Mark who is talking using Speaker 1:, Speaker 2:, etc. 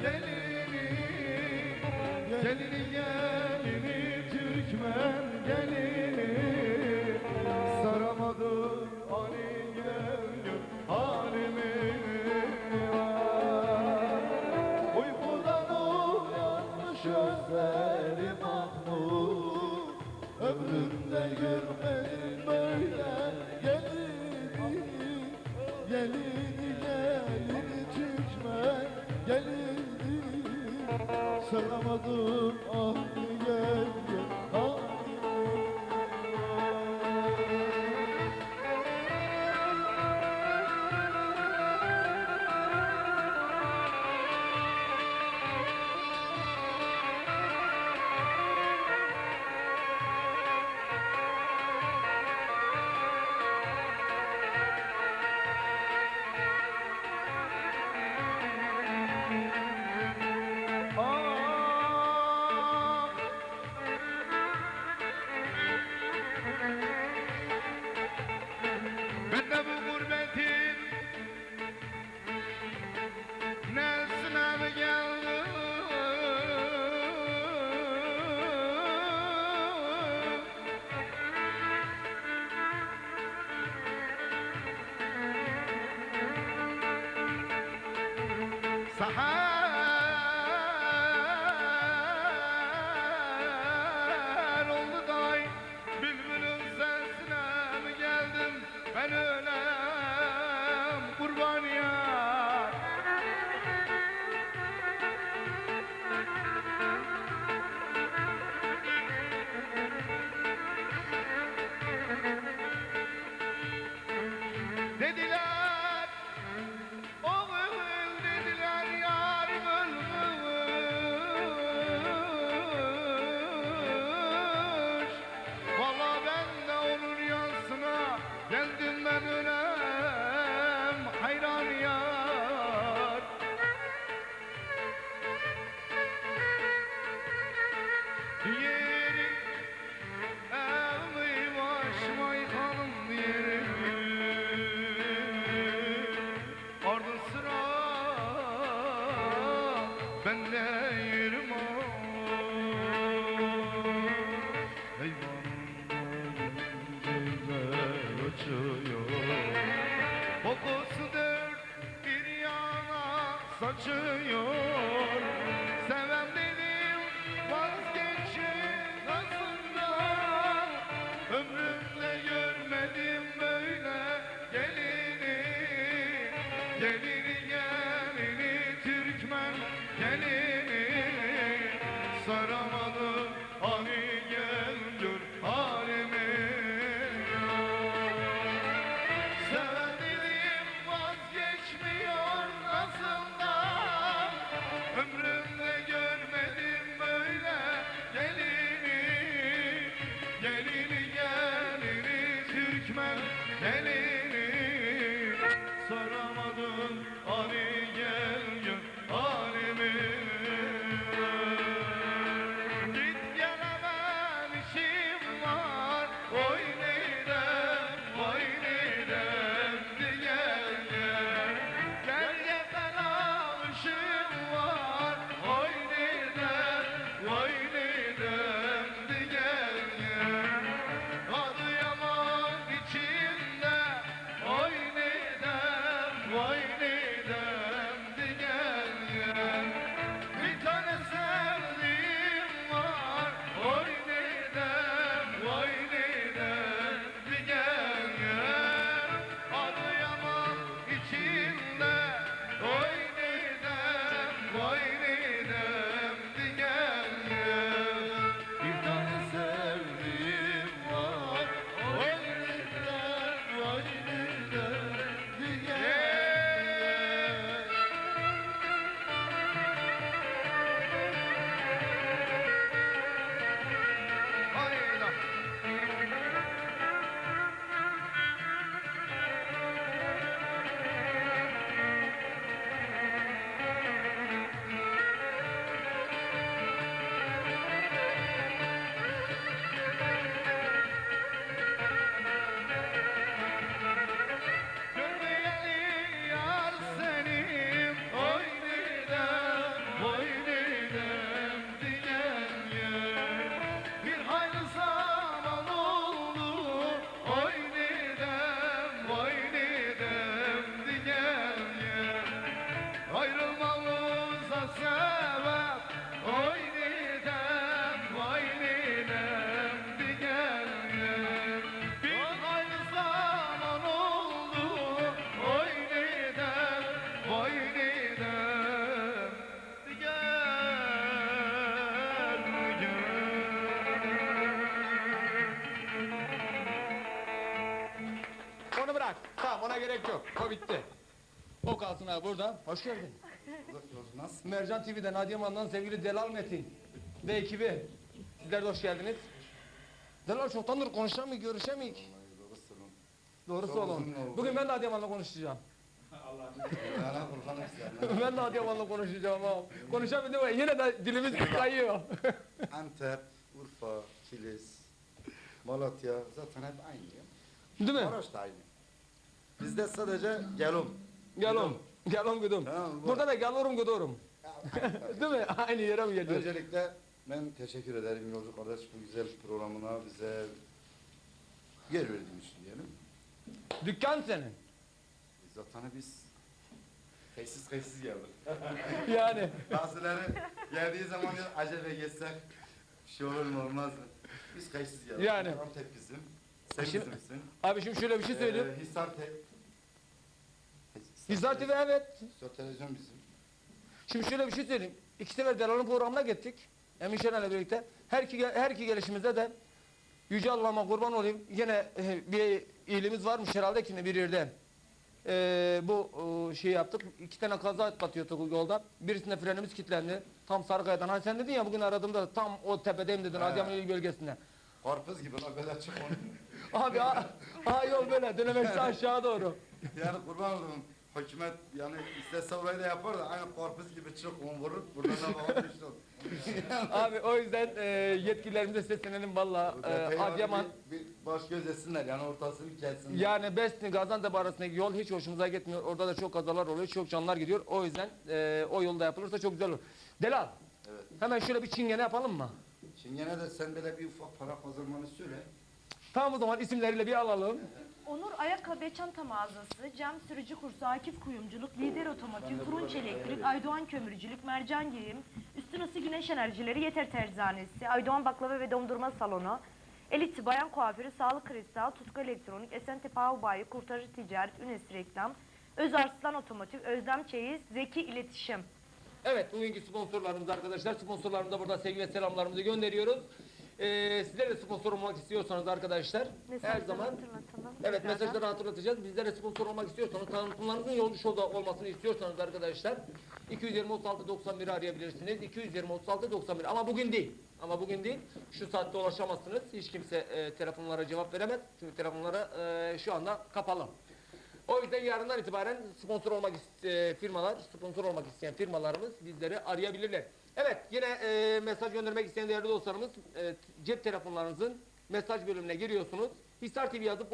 Speaker 1: gelini gelini gelini Türkmen gelini saramadı Ali gel halimi uykudan uyanmış özleri mahmut ömrümde görmedim böyle gelini gelini çalamadım ah diye, diye. Seher oldu day Bülbülün sesine mi geldim? Ben
Speaker 2: öyle 翻身哟。Gerek yok. O bitti. O kalsın abi burada. Hoş geldin.
Speaker 3: Nasıl?
Speaker 2: Mercan TV'den Adıyaman'dan sevgili Delal Metin ve ekibi. Sizler de hoş geldiniz. Delal çoktandır konuşamıyor, oğlum.
Speaker 3: uzun oldu.
Speaker 2: Bugün ben de Adıyaman'la konuşacağım. Ben de Adıyaman'la konuşacağım ama. Konuşabildim ama yine de dilimiz kayıyor.
Speaker 3: Antep, Urfa, Kilis, Malatya zaten hep aynı.
Speaker 2: Değil mi?
Speaker 3: Maraş da aynı. Bizde sadece gelum.
Speaker 2: Gelom. Gelom gudum.
Speaker 3: Tamam, bu-
Speaker 2: Burada da geliyorum gidiyorum. Değil mi? Aynı yere mi geliyoruz?
Speaker 3: Öncelikle ben teşekkür ederim Yolcu kardeş bu güzel programına bize yer verdiğin için diyelim.
Speaker 2: Dükkan senin.
Speaker 3: Zaten biz kayıtsız kayıtsız geldik.
Speaker 2: Yani.
Speaker 3: Bazıları geldiği zaman diyor acele geçsek bir şey olur mu olmaz mı? Biz kayıtsız geldik.
Speaker 2: Yani.
Speaker 3: Antep bizim. Sen
Speaker 2: Şimdi-
Speaker 3: bizimsin.
Speaker 2: Abi şimdi şöyle bir şey söyleyeyim.
Speaker 3: Ee, Hisar te...
Speaker 2: Bizler TV evet.
Speaker 3: Hisar televizyon bizim.
Speaker 2: Şimdi şöyle bir şey söyleyeyim. İki sefer Delal'ın programına gittik. Emin Şener'le birlikte. Her iki, her iki gelişimizde de Yüce Allah'ıma kurban olayım. Yine e, bir iyiliğimiz varmış herhalde ki bir yerden. E, bu e, şey yaptık. İki tane kaza atlatıyorduk yolda. Birisinde frenimiz kilitlendi. Tam Sarıkaya'dan. Hani sen dedin ya bugün aradığımda tam o tepedeyim dedin. Adıyaman il bölgesinde.
Speaker 3: Karpuz gibi la böyle çık onu.
Speaker 2: Abi ha, ha yol böyle. Dönemekte aşağı doğru.
Speaker 3: yani kurban oldum. Hükümet yani istese orayı da yapar da aynı karpuz gibi çık onu vurur. Buradan da düştü.
Speaker 2: Abi o yüzden e, yetkililerimize seslenelim valla. E, Adıyaman
Speaker 3: Bir, bir baş göz etsinler yani ortasını kessinler.
Speaker 2: Yani Besni Gaziantep arasındaki yol hiç hoşumuza gitmiyor. Orada da çok kazalar oluyor, çok canlar gidiyor. O yüzden e, o yolda yapılırsa çok güzel olur. Delal,
Speaker 3: Evet.
Speaker 2: hemen şöyle bir çingene yapalım mı?
Speaker 3: Şimdi gene de sen böyle bir ufak para kazanmanı söyle.
Speaker 2: Tamam o zaman isimleriyle bir alalım.
Speaker 4: Onur Ayakkabı Çanta Mağazası, Cem Sürücü Kursu, Akif Kuyumculuk, Lider Otomotiv, Turunç Elektrik, Aydoğan Kömürcülük, Mercan Giyim, Üstün Isı Güneş Enerjileri, Yeter Terzanesi, Aydoğan Baklava ve Dondurma Salonu, Elit Bayan Kuaförü, Sağlık Kristal, Tutku Elektronik, Esentepe Havbayi, Kurtarıcı Ticaret, Ünes Reklam, Öz Arslan Otomotiv, Özlem Çeyiz, Zeki İletişim.
Speaker 2: Evet, bugünkü sponsorlarımız arkadaşlar. Sponsorlarımıza burada sevgi ve selamlarımızı gönderiyoruz. E, sizler de sponsor olmak istiyorsanız arkadaşlar her
Speaker 4: Mesajları
Speaker 2: zaman
Speaker 4: hatırlatalım.
Speaker 2: Evet
Speaker 4: tekrardan.
Speaker 2: mesajları hatırlatacağız. Bizlere sponsor olmak istiyorsanız, tanıtımlarınızın yolcu şurada olmasını istiyorsanız arkadaşlar 220 36 91 arayabilirsiniz. 220 36 91 ama bugün değil. Ama bugün değil. Şu saatte ulaşamazsınız. Hiç kimse e, telefonlara cevap veremez. Çünkü telefonlara e, şu anda kapalı. O yüzden yarından itibaren sponsor olmak ist- e, firmalar, sponsor olmak isteyen firmalarımız bizleri arayabilirler. Evet, yine e, mesaj göndermek isteyen değerli dostlarımız e, cep telefonlarınızın mesaj bölümüne giriyorsunuz. Hisar TV yazıp